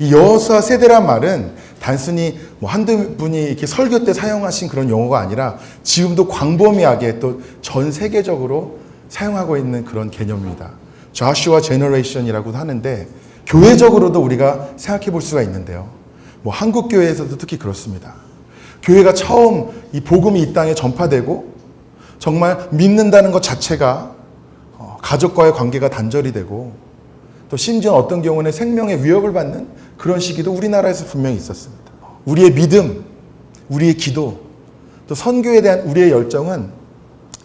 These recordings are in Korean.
이 여호수아 세대란 말은 단순히 뭐 한두 분이 이렇게 설교 때 사용하신 그런 용어가 아니라 지금도 광범위하게 또 전 세계적으로 사용하고 있는 그런 개념입니다. 좌슈아 제너레이션이라고 하는데 교회적으로도 우리가 생각해 볼 수가 있는데요. 뭐 한국 교회에서도 특히 그렇습니다. 교회가 처음 이 복음이 이 땅에 전파되고 정말 믿는다는 것 자체가 어, 가족과의 관계가 단절이 되고 또 심지어 어떤 경우는 생명의 위협을 받는 그런 시기도 우리나라에서 분명히 있었습니다. 우리의 믿음, 우리의 기도, 또 선교에 대한 우리의 열정은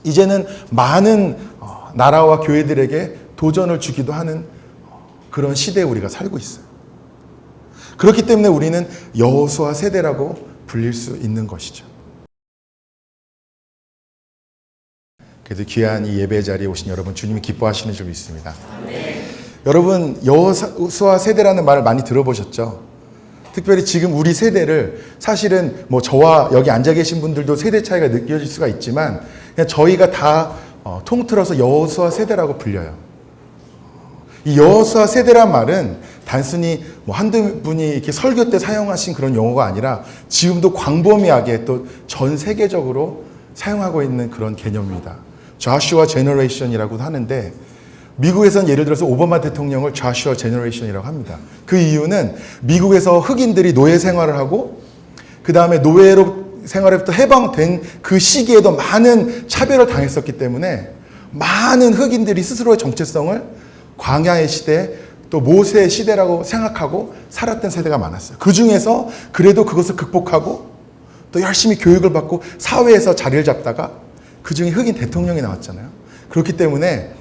이제는 많은 어, 나라와 교회들에게 도전을 주기도 하는 어, 그런 시대에 우리가 살고 있어요. 그렇기 때문에 우리는 여호수아 세대라고 불릴 수 있는 것이죠. 그래도 귀한 이 예배 자리에 오신 여러분 주님이 기뻐하시는 줄 믿습니다. 여러분 여호수아 세대라는 말을 많이 들어보셨죠? 특별히 지금 우리 세대를 사실은 뭐 저와 여기 앉아 계신 분들도 세대 차이가 느껴질 수가 있지만 그냥 저희가 다 어, 통틀어서 여호수아 세대라고 불려요. 이 여호수아 세대란 말은 단순히 뭐 한두 분이 이렇게 설교 때 사용하신 그런 용어가 아니라 지금도 광범위하게 또 전 세계적으로 사용하고 있는 그런 개념입니다. 좌슈아 제너레이션이라고 하는데 미국에서는 예를 들어서 오바마 대통령을 좌슈아 제너레이션이라고 합니다. 그 이유는 미국에서 흑인들이 노예 생활을 하고 그 다음에 노예로 생활에부터 해방된 그 시기에도 많은 차별을 당했었기 때문에 많은 흑인들이 스스로의 정체성을 광야의 시대 또 모세의 시대라고 생각하고 살았던 세대가 많았어요. 그 중에서 그래도 그것을 극복하고 또 열심히 교육을 받고 사회에서 자리를 잡다가 그 중에 흑인 대통령이 나왔잖아요. 그렇기 때문에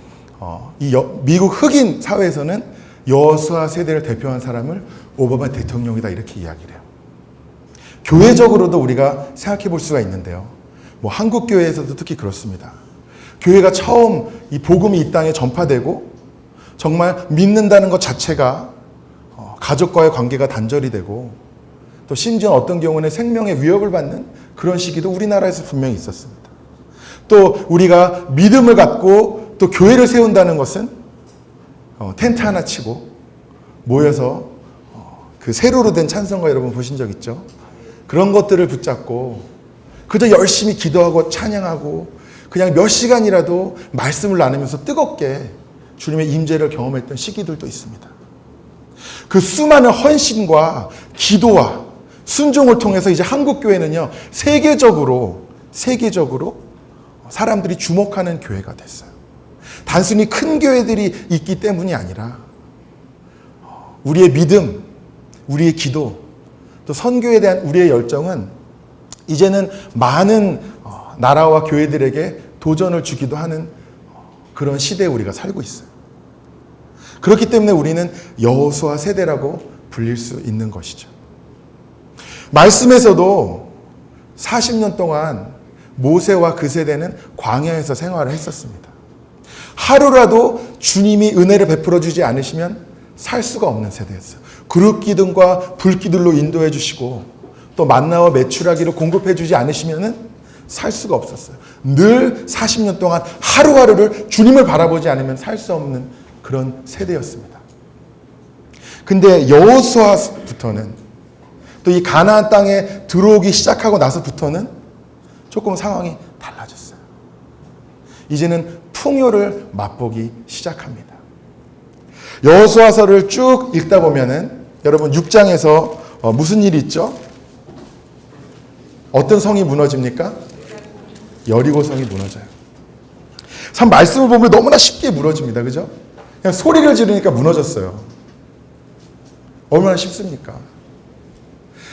어, 이 여, 미국 흑인 사회에서는 여수아 세대를 대표한 사람을 오바마 대통령이다 이렇게 이야기를 해요. 교회적으로도 우리가 생각해 볼 수가 있는데요. 뭐 한국 교회에서도 특히 그렇습니다. 교회가 처음 이 복음이 이 땅에 전파되고 정말 믿는다는 것 자체가 어, 가족과의 관계가 단절이 되고 또 심지어 어떤 경우는 생명의 위협을 받는 그런 시기도 우리나라에서 분명히 있었습니다. 또 우리가 믿음을 갖고 또 교회를 세운다는 것은 어, 텐트 하나 치고 모여서 어, 그 세로로 된 찬송가 여러분 보신 적 있죠? 그런 것들을 붙잡고 그저 열심히 기도하고 찬양하고 그냥 몇 시간이라도 말씀을 나누면서 뜨겁게 주님의 임재를 경험했던 시기들도 있습니다. 그 수많은 헌신과 기도와 순종을 통해서 이제 한국 교회는요 세계적으로 세계적으로 사람들이 주목하는 교회가 됐어요. 단순히 큰 교회들이 있기 때문이 아니라 우리의 믿음, 우리의 기도, 또 선교에 대한 우리의 열정은 이제는 많은 어, 나라와 교회들에게 도전을 주기도 하는 어, 그런 시대에 우리가 살고 있어요. 그렇기 때문에 우리는 여호수아 세대라고 불릴 수 있는 것이죠. 말씀에서도 40년 동안 모세와 그 세대는 광야에서 생활을 했었습니다. 하루라도 주님이 은혜를 베풀어 주지 않으시면 살 수가 없는 세대였어요. 그룹 기둥과 불 기둥로 인도해 주시고 또 만나와 메추라기를 공급해 주지 않으시면은 살 수가 없었어요. 늘 40년 동안 하루하루를 주님을 바라보지 않으면 살 수 없는 그런 세대였습니다. 근데 여호수아부터는 또 이 가나안 땅에 들어오기 시작하고 나서부터는 조금 상황이 달라졌어요. 이제는 풍요를 맛보기 시작합니다. 여호수아서를 쭉 읽다 보면은 여러분 6장에서 어, 무슨 일이 있죠? 어떤 성이 무너집니까? 여리고 성이 무너져요. 참 말씀을 보면 너무나 쉽게 무너집니다. 그죠? 그냥 소리를 지르니까 무너졌어요. 얼마나 쉽습니까?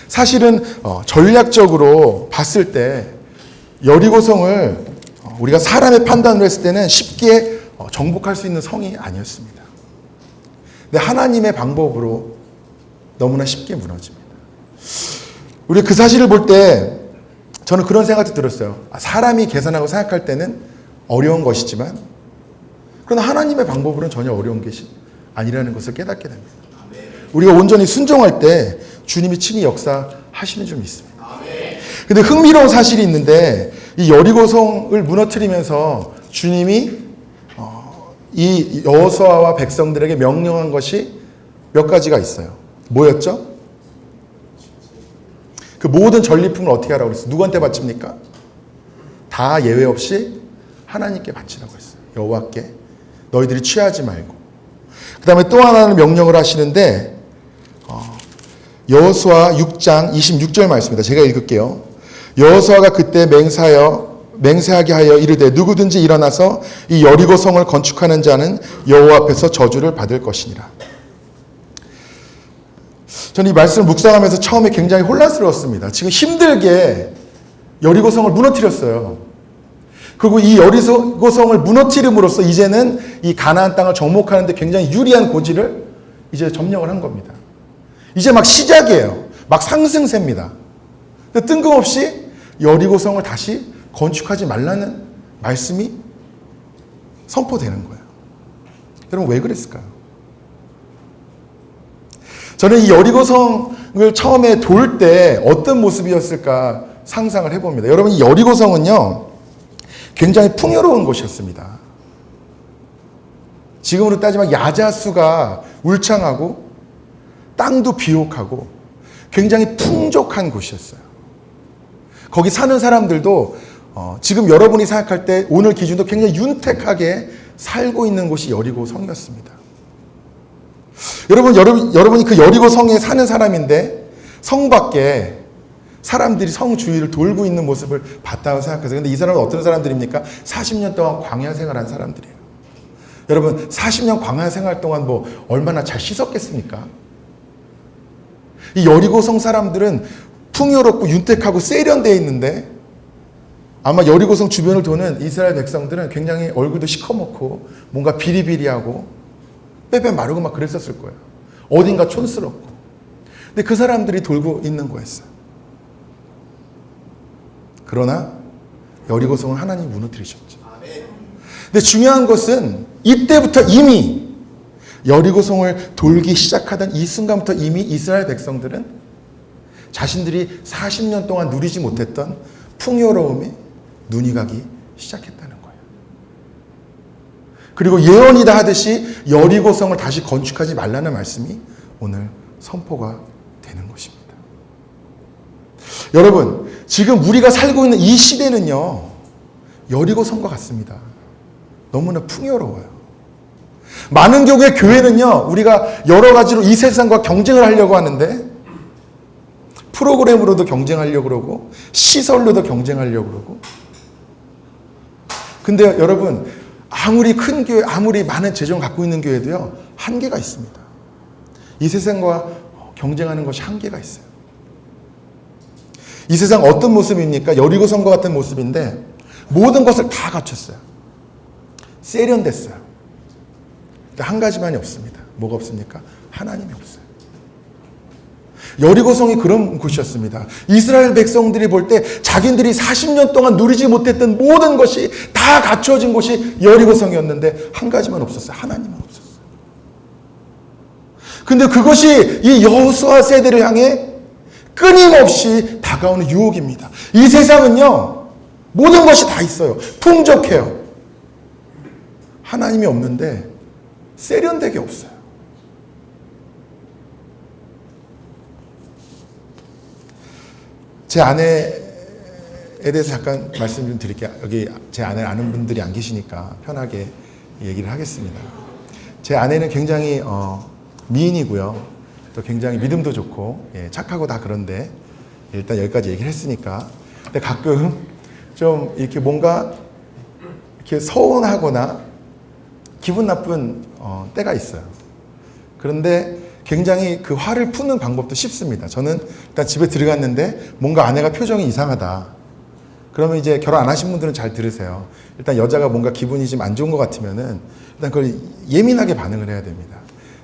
사실은 어, 전략적으로 봤을 때 여리고성을 어, 우리가 사람의 판단을 했을 때는 쉽게 어, 정복할 수 있는 성이 아니었습니다. 근데 하나님의 방법으로 너무나 쉽게 무너집니다. 우리 그 사실을 볼 때 저는 그런 생각도 들었어요. 아, 사람이 계산하고 생각할 때는 어려운 것이지만 그러나 하나님의 방법으로는 전혀 어려운 것이 아니라는 것을 깨닫게 됩니다. 우리가 온전히 순종할 때 주님이 친히 역사하시는 줄 믿습니다. 근데 흥미로운 사실이 있는데 이 여리고성을 무너뜨리면서 주님이 어, 이 여호수아와 백성들에게 명령한 것이 몇 가지가 있어요. 뭐였죠? 그 모든 전리품을 어떻게 하라고 그랬어요? 누구한테 바칩니까? 다 예외 없이 하나님께 바치라고 했어요. 여호와께 너희들이 취하지 말고. 그 다음에 또 하나는 명령을 하시는데 어, 여호수아 6장 26절 말씀입니다. 제가 읽을게요. 여호수아가 그때 맹사하여 맹세하게 하여 이르되 누구든지 일어나서 이 여리고 성을 건축하는 자는 여호와 앞에서 저주를 받을 것이니라. 저는 이 말씀을 묵상하면서 처음에 굉장히 혼란스러웠습니다. 지금 힘들게 여리고 성을 무너뜨렸어요. 그리고 이 여리고 성을 무너뜨림으로써 이제는 이 가나안 땅을 정복하는데 굉장히 유리한 고지를 이제 점령을 한 겁니다. 이제 막 시작이에요. 막 상승세입니다. 뜬금없이 여리고성을 다시 건축하지 말라는 말씀이 선포되는 거예요. 여러분 왜 그랬을까요? 저는 이 여리고성을 처음에 돌 때 어떤 모습이었을까 상상을 해봅니다. 여러분 이 여리고성은요 굉장히 풍요로운 곳이었습니다. 지금으로 따지면 야자수가 울창하고 땅도 비옥하고 굉장히 풍족한 곳이었어요. 거기 사는 사람들도 어, 지금 여러분이 생각할 때 오늘 기준도 굉장히 윤택하게 살고 있는 곳이 여리고 성이었습니다. 여러분, 여러분, 여러분이 그 여리고 성에 사는 사람인데 성 밖에 사람들이 성 주위를 돌고 있는 모습을 봤다고 생각하세요. 근데 이 사람은 어떤 사람들입니까? 40년 동안 광야 생활한 사람들이에요. 여러분, 40년 광야 생활 동안 뭐 얼마나 잘 씻었겠습니까? 이 여리고 성 사람들은 풍요롭고 윤택하고 세련되어 있는데 아마 여리고성 주변을 도는 이스라엘 백성들은 굉장히 얼굴도 시커멓고 뭔가 비리비리하고 빼빼 마르고 막 그랬었을 거예요. 어딘가 촌스럽고. 근데 그 사람들이 돌고 있는 거였어요. 그러나 여리고성을 하나님이 무너뜨리셨죠. 근데 중요한 것은 이때부터 이미 여리고성을 돌기 시작하던 이 순간부터 이미 이스라엘 백성들은 자신들이 40년 동안 누리지 못했던 풍요로움에 눈이 가기 시작했다는 거예요. 그리고 예언이다 하듯이 여리고성을 다시 건축하지 말라는 말씀이 오늘 선포가 되는 것입니다. 여러분, 지금 우리가 살고 있는 이 시대는요, 여리고성과 같습니다. 너무나 풍요로워요. 많은 경우에 교회는요, 우리가 여러 가지로 이 세상과 경쟁을 하려고 하는데, 프로그램으로도 경쟁하려고 그러고, 시설로도 경쟁하려고 그러고. 근데 여러분, 아무리 큰 교회, 아무리 많은 재정을 갖고 있는 교회도요, 한계가 있습니다. 이 세상과 경쟁하는 것이 한계가 있어요. 이 세상 어떤 모습입니까? 여리고성과 같은 모습인데, 모든 것을 다 갖췄어요. 세련됐어요. 근데 한 가지만이 없습니다. 뭐가 없습니까? 하나님이 없어요. 여리고성이 그런 곳이었습니다. 이스라엘 백성들이 볼 때 자기들이 40년 동안 누리지 못했던 모든 것이 다 갖춰진 곳이 여리고성이었는데 한 가지만 없었어요. 하나님은 없었어요. 근데 그것이 이 여호수아 세대를 향해 끊임없이 다가오는 유혹입니다. 이 세상은요. 모든 것이 다 있어요. 풍족해요. 하나님이 없는데 세련되게 없어요. 제 아내에 대해서 잠깐 말씀 좀 드릴게요. 여기 제 아내 아는 분들이 안 계시니까 편하게 얘기를 하겠습니다. 제 아내는 굉장히 어, 미인이고요. 또 굉장히 믿음도 좋고 예, 착하고 다 그런데 일단 여기까지 얘기를 했으니까 근데 가끔 좀 이렇게 뭔가 이렇게 서운하거나 기분 나쁜 어, 때가 있어요. 그런데 굉장히 그 화를 푸는 방법도 쉽습니다. 저는 일단 집에 들어갔는데 뭔가 아내가 표정이 이상하다. 그러면 이제 결혼 안 하신 분들은 잘 들으세요. 일단 여자가 뭔가 기분이 좀 안 좋은 것 같으면은 일단 그걸 예민하게 반응을 해야 됩니다.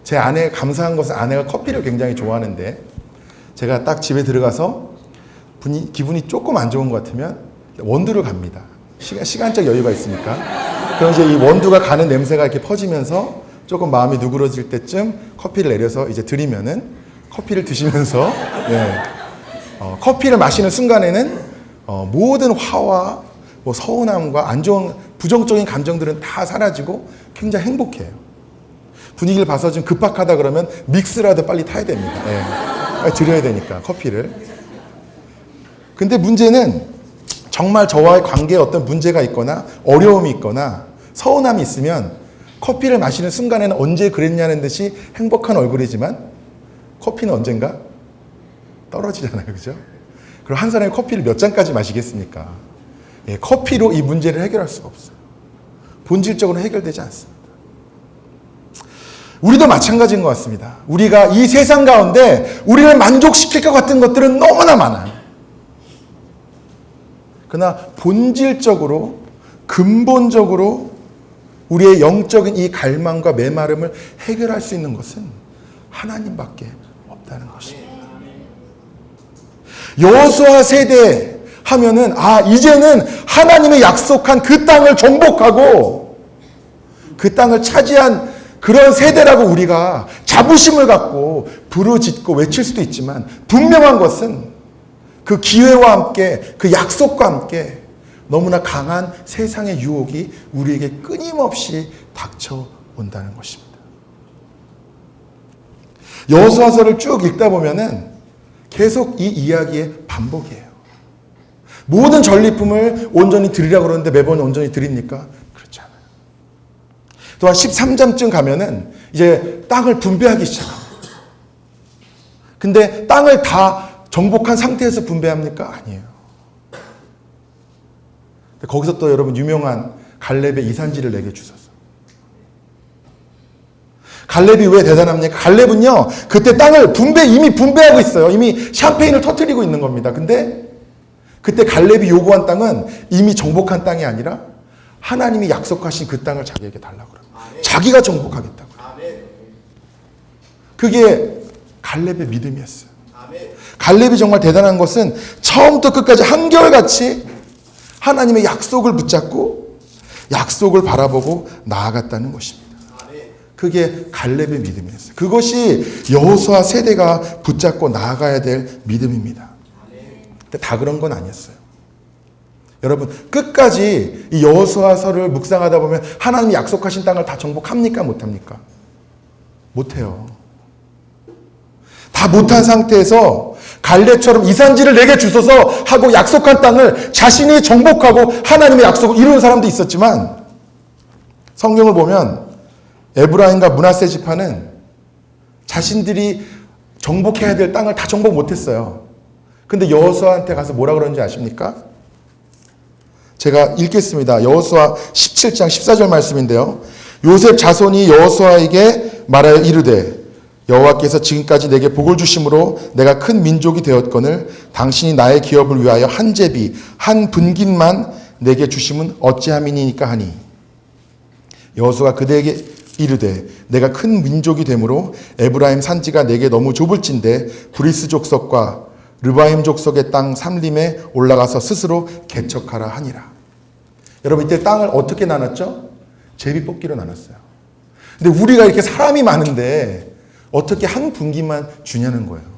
제 아내 감사한 것은 아내가 커피를 굉장히 좋아하는데 제가 딱 집에 들어가서 분이, 기분이 조금 안 좋은 것 같으면 원두를 갑니다. 시간, 시간적 여유가 있으니까. 그럼 이제 이 원두가 가는 냄새가 이렇게 퍼지면서 조금 마음이 누그러질 때쯤 커피를 내려서 이제 드리면은 커피를 드시면서 예, 어, 커피를 마시는 순간에는 어, 모든 화와 뭐 서운함과 안 좋은 부정적인 감정들은 다 사라지고 굉장히 행복해요. 분위기를 봐서 좀 급박하다 그러면 믹스라도 빨리 타야 됩니다. 예. 빨리 드려야 되니까 커피를. 근데 문제는 정말 저와의 관계에 어떤 문제가 있거나 어려움이 있거나 서운함이 있으면 커피를 마시는 순간에는 언제 그랬냐는 듯이 행복한 얼굴이지만 커피는 언젠가 떨어지잖아요. 그죠? 그럼 한 사람이 커피를 몇 잔까지 마시겠습니까? 예, 커피로 이 문제를 해결할 수가 없어요. 본질적으로 해결되지 않습니다. 우리도 마찬가지인 것 같습니다. 우리가 이 세상 가운데 우리를 만족시킬 것 같은 것들은 너무나 많아요. 그러나 본질적으로, 근본적으로 우리의 영적인 이 갈망과 메마름을 해결할 수 있는 것은 하나님밖에 없다는 것입니다. 여호수아 세대 하면은 아 이제는 하나님의 약속한 그 땅을 정복하고 그 땅을 차지한 그런 세대라고 우리가 자부심을 갖고 부르짖고 외칠 수도 있지만 분명한 것은 그 기회와 함께 그 약속과 함께 너무나 강한 세상의 유혹이 우리에게 끊임없이 닥쳐온다는 것입니다. 여호수아서를 쭉 읽다 보면은 계속 이 이야기의 반복이에요. 모든 전리품을 온전히 드리라고 그러는데 매번 온전히 드립니까? 그렇지 않아요. 또한 13장쯤 가면은 이제 땅을 분배하기 시작합니다. 근데 땅을 다 정복한 상태에서 분배합니까? 아니에요. 거기서 또 여러분 유명한 갈렙의 이산지를 내게 주소서. 갈렙이 왜 대단합니까? 갈렙은요, 그때 땅을 분배, 이미 분배하고 있어요. 이미 샴페인을 터트리고 있는 겁니다. 근데 그때 갈렙이 요구한 땅은 이미 정복한 땅이 아니라 하나님이 약속하신 그 땅을 자기에게 달라고 그래요. 자기가 정복하겠다고. 그게 갈렙의 믿음이었어요. 갈렙이 정말 대단한 것은 처음부터 끝까지 한결같이 하나님의 약속을 붙잡고 약속을 바라보고 나아갔다는 것입니다. 그게 갈렙의 믿음이었어요. 그것이 여호수아 세대가 붙잡고 나아가야 될 믿음입니다. 근데 다 그런 건 아니었어요. 여러분 끝까지 이 여호수아서를 묵상하다 보면 하나님이 약속하신 땅을 다 정복합니까 못합니까? 못해요. 다 못한 상태에서 갈렙처럼 이산지를 내게 주소서 하고 약속한 땅을 자신이 정복하고 하나님의 약속을 이루는 사람도 있었지만 성경을 보면 에브라임과 문하세 지파는 자신들이 정복해야 될 땅을 다 정복 못했어요. 근데 여호수아한테 가서 뭐라 그런지 아십니까? 제가 읽겠습니다. 여호수아 17장 14절 말씀인데요. 요셉 자손이 여호수아에게 말하여 이르되 여호와께서 지금까지 내게 복을 주심으로 내가 큰 민족이 되었거늘 당신이 나의 기업을 위하여 한 제비 한 분깃만 내게 주심은 어찌함이니까 하니 여호수가 그대에게 이르되 내가 큰 민족이 되므로 에브라임 산지가 내게 너무 좁을진데 브리스 족속과 르바임 족속의 땅 삼림에 올라가서 스스로 개척하라 하니라. 여러분 이때 땅을 어떻게 나눴죠? 제비 뽑기로 나눴어요. 근데 우리가 이렇게 사람이 많은데 어떻게 한 분기만 주냐는 거예요.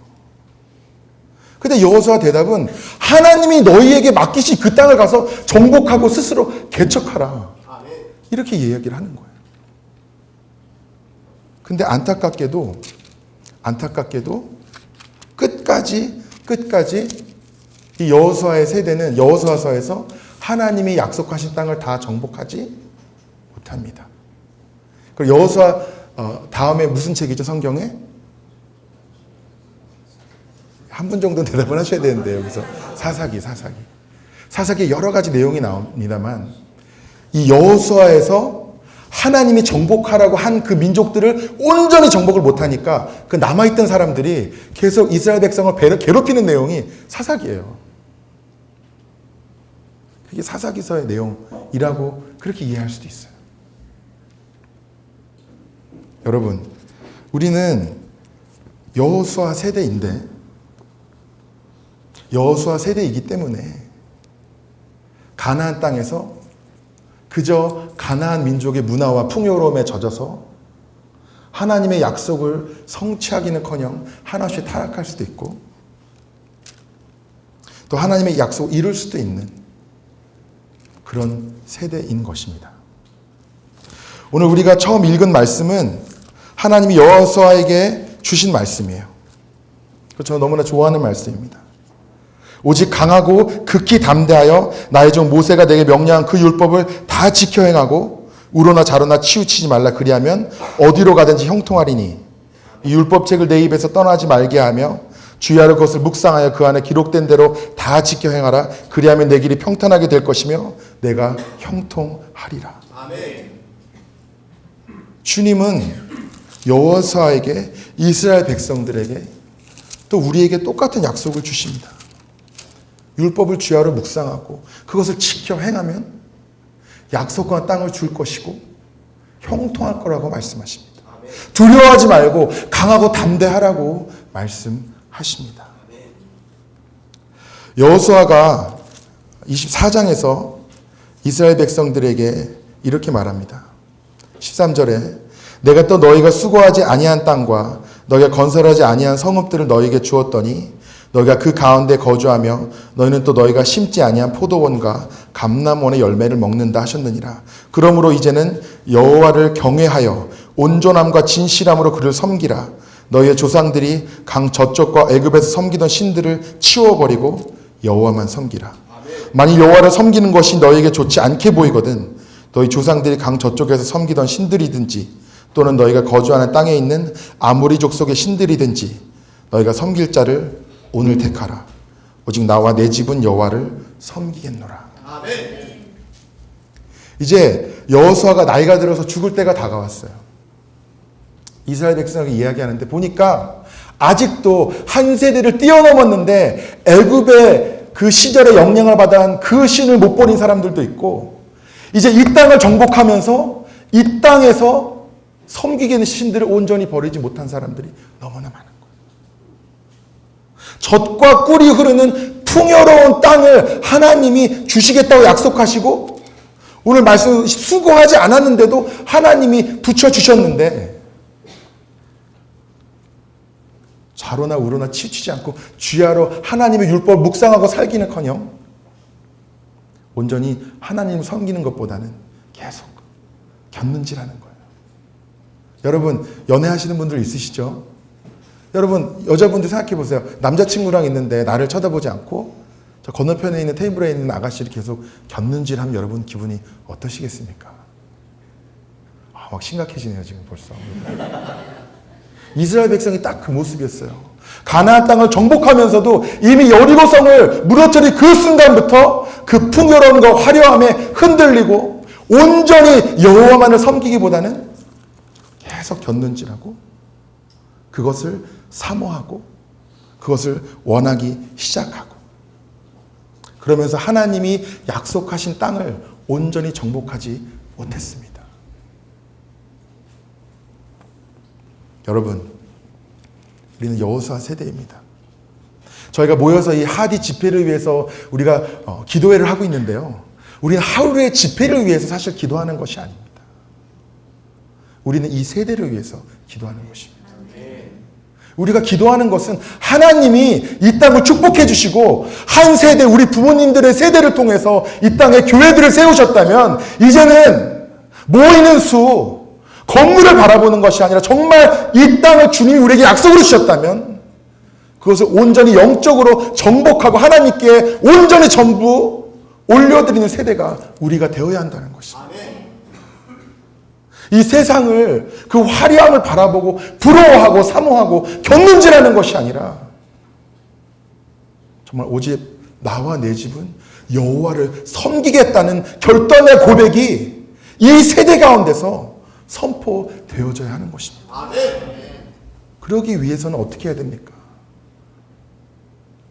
근데 여호수아 대답은 하나님이 너희에게 맡기신 그 땅을 가서 정복하고 스스로 개척하라. 이렇게 이야기를 하는 거예요. 근데 안타깝게도 안타깝게도 끝까지 끝까지 이 여호수아의 세대는 여호수아서에서 하나님이 약속하신 땅을 다 정복하지 못합니다. 그리고 여호수아 어, 다음에 무슨 책이죠 성경에? 한 분 정도 대답을 하셔야 되는데 여기서 사사기 사사기 사사기 여러 가지 내용이 나옵니다만 이 여호수아에서 하나님이 정복하라고 한 그 민족들을 온전히 정복을 못하니까 그 남아있던 사람들이 계속 이스라엘 백성을 괴롭히는 내용이 사사기예요. 그게 사사기서의 내용이라고 그렇게 이해할 수도 있어요. 여러분, 우리는 여호수아 세대인데 여호수아 세대이기 때문에 가나안 땅에서 그저 가나안 민족의 문화와 풍요로움에 젖어서 하나님의 약속을 성취하기는커녕 하나씩 타락할 수도 있고 또 하나님의 약속을 이룰 수도 있는 그런 세대인 것입니다. 오늘 우리가 처음 읽은 말씀은 하나님이 여호수아에게 주신 말씀이에요. 그저 너무나 좋아하는 말씀입니다. 오직 강하고 극히 담대하여 나의 종 모세가 내게 명령한 그 율법을 다 지켜 행하고 우로나 자로나 치우치지 말라 그리하면 어디로 가든지 형통하리니 이 율법책을 내 입에서 떠나지 말게 하며 주야로 그것을 묵상하여 그 안에 기록된 대로 다 지켜 행하라 그리하면 내 길이 평탄하게 될 것이며 내가 형통하리라. 주님은 여호수아에게 이스라엘 백성들에게 또 우리에게 똑같은 약속을 주십니다. 율법을 주야로 묵상하고 그것을 지켜 행하면 약속한 땅을 줄 것이고 형통할 거라고 말씀하십니다. 두려워하지 말고 강하고 담대하라고 말씀하십니다. 여호수아가 24장에서 이스라엘 백성들에게 이렇게 말합니다. 13절에 내가 또 너희가 수고하지 아니한 땅과 너희가 건설하지 아니한 성읍들을 너희에게 주었더니 너희가 그 가운데 거주하며 너희는 또 너희가 심지 아니한 포도원과 감람원의 열매를 먹는다 하셨느니라. 그러므로 이제는 여호와를 경외하여 온전함과 진실함으로 그를 섬기라. 너희의 조상들이 강 저쪽과 애굽에서 섬기던 신들을 치워버리고 여호와만 섬기라. 만일 여호와를 섬기는 것이 너희에게 좋지 않게 보이거든 너희 조상들이 강 저쪽에서 섬기던 신들이든지 또는 너희가 거주하는 땅에 있는 아무리 족속의 신들이든지 너희가 섬길 자를 오늘 택하라. 오직 나와 내 집은 여호와를 섬기겠노라. 이제 여호수아가 나이가 들어서 죽을 때가 다가왔어요. 이스라엘 백성에게 이야기하는데 보니까 아직도 한 세대를 뛰어넘었는데 애굽의 그 시절의 영향을 받은 그 신을 못 버린 사람들도 있고 이제 이 땅을 정복하면서 이 땅에서 섬기게 는 신들을 온전히 버리지 못한 사람들이 너무나 많은 거예요. 젖과 꿀이 흐르는 풍요로운 땅을 하나님이 주시겠다고 약속하시고 오늘 말씀 수고하지 않았는데도 하나님이 붙여주셨는데 좌로나 우로나 치우치지 않고 주야로 하나님의 율법을 묵상하고 살기는커녕 온전히 하나님을 섬기는 것보다는 계속 곁눈질하는 거예요. 여러분 연애하시는 분들 있으시죠? 여러분 여자분들 생각해 보세요. 남자친구랑 있는데 나를 쳐다보지 않고 저 건너편에 있는 테이블에 있는 아가씨를 계속 곁눈질하면 여러분 기분이 어떠시겠습니까? 아, 막 심각해지네요 지금 벌써. 이스라엘 백성이 딱 그 모습이었어요. 가나안 땅을 정복하면서도 이미 여리고성을 무너뜨린 그 순간부터 그 풍요로움과 화려함에 흔들리고 온전히 여호와만을 섬기기보다는 계속 곁눈질하고 그것을 사모하고 그것을 원하기 시작하고 그러면서 하나님이 약속하신 땅을 온전히 정복하지 못했습니다. 여러분, 우리는 여호수아 세대입니다. 저희가 모여서 이 하디 집회를 위해서 우리가 어, 기도회를 하고 있는데요. 우리는 하루의 집회를 위해서 사실 기도하는 것이 아닙니다. 우리는 이 세대를 위해서 기도하는 것입니다. 우리가 기도하는 것은 하나님이 이 땅을 축복해 주시고 한 세대 우리 부모님들의 세대를 통해서 이 땅에 교회들을 세우셨다면 이제는 모이는 수 건물을 바라보는 것이 아니라 정말 이 땅을 주님이 우리에게 약속으로 주셨다면 그것을 온전히 영적으로 정복하고 하나님께 온전히 전부 올려드리는 세대가 우리가 되어야 한다는 것입니다. 이 세상을 그 화려함을 바라보고 부러워하고 사모하고 곁눈질하는 것이 아니라 정말 오직 나와 내 집은 여호와를 섬기겠다는 결단의 고백이 이 세대 가운데서 선포되어져야 하는 것입니다. 그러기 위해서는 어떻게 해야 됩니까?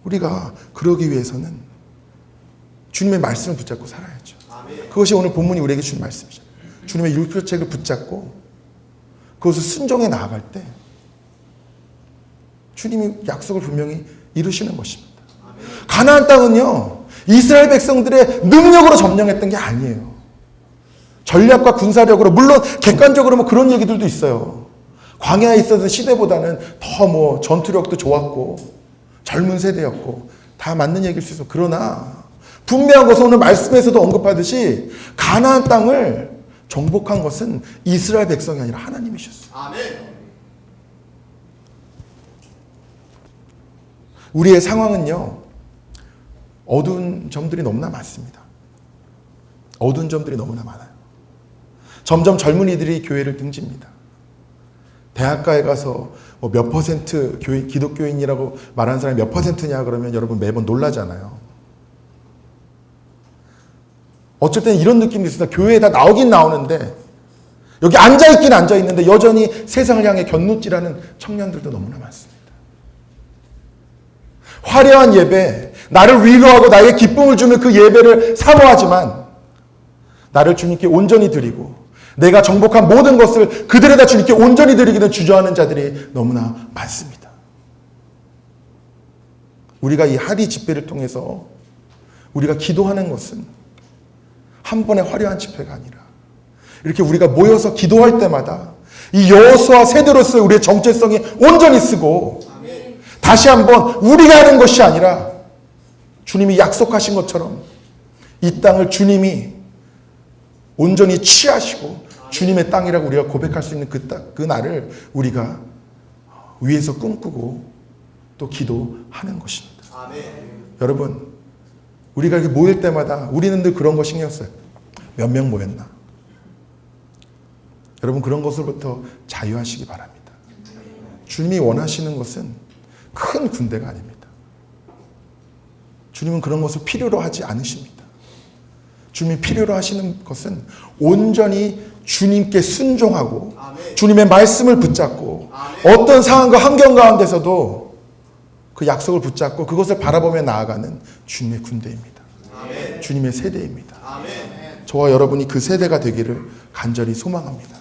우리가 그러기 위해서는 주님의 말씀을 붙잡고 살아야죠. 그것이 오늘 본문이 우리에게 주는 말씀이죠. 주님의 율표책을 붙잡고 그것을 순종해 나아갈 때 주님이 약속을 분명히 이루시는 것입니다. 가나안 땅은요 이스라엘 백성들의 능력으로 점령했던 게 아니에요. 전략과 군사력으로 물론 객관적으로 뭐 그런 얘기들도 있어요. 광야에 있었던 시대보다는 더 뭐 전투력도 좋았고 젊은 세대였고 다 맞는 얘기일 수 있어. 그러나 분명한 것은 오늘 말씀에서도 언급하듯이 가나안 땅을 정복한 것은 이스라엘 백성이 아니라 하나님이셨어요. 아멘. 우리의 상황은요, 어두운 점들이 너무나 많습니다. 어두운 점들이 너무나 많아요. 점점 젊은이들이 교회를 등집니다. 대학가에 가서 뭐 몇 퍼센트 교회, 기독교인이라고 말하는 사람이 몇 퍼센트냐 그러면 여러분 매번 놀라잖아요. 어쩔 때는 이런 느낌이 있습니다. 교회에 다 나오긴 나오는데 여기 앉아있긴 앉아있는데 여전히 세상을 향해 견눈질하는 청년들도 너무나 많습니다. 화려한 예배, 나를 위로하고 나에게 기쁨을 주는 그 예배를 사모하지만 나를 주님께 온전히 드리고 내가 정복한 모든 것을 그들에다 주님께 온전히 드리기는 주저하는 자들이 너무나 많습니다. 우리가 이 하디 집회를 통해서 우리가 기도하는 것은 한 번의 화려한 집회가 아니라 이렇게 우리가 모여서 기도할 때마다 이 여호수아 세대로서의 우리의 정체성이 온전히 쓰고 다시 한번 우리가 하는 것이 아니라 주님이 약속하신 것처럼 이 땅을 주님이 온전히 취하시고 주님의 땅이라고 우리가 고백할 수 있는 그, 땅, 그 날을 우리가 위에서 꿈꾸고 또 기도하는 것입니다. 여러분, 우리가 이렇게 모일 때마다 우리는 늘 그런 거 신경 써요. 몇 명 모였나? 여러분, 그런 것으로부터 자유하시기 바랍니다. 주님이 원하시는 것은 큰 군대가 아닙니다. 주님은 그런 것을 필요로 하지 않으십니다. 주님이 필요로 하시는 것은 온전히 주님께 순종하고 주님의 말씀을 붙잡고 어떤 상황과 환경 가운데서도 그 약속을 붙잡고 그것을 바라보며 나아가는 주님의 군대입니다. 주님의 세대입니다. 저와 여러분이 그 세대가 되기를 간절히 소망합니다.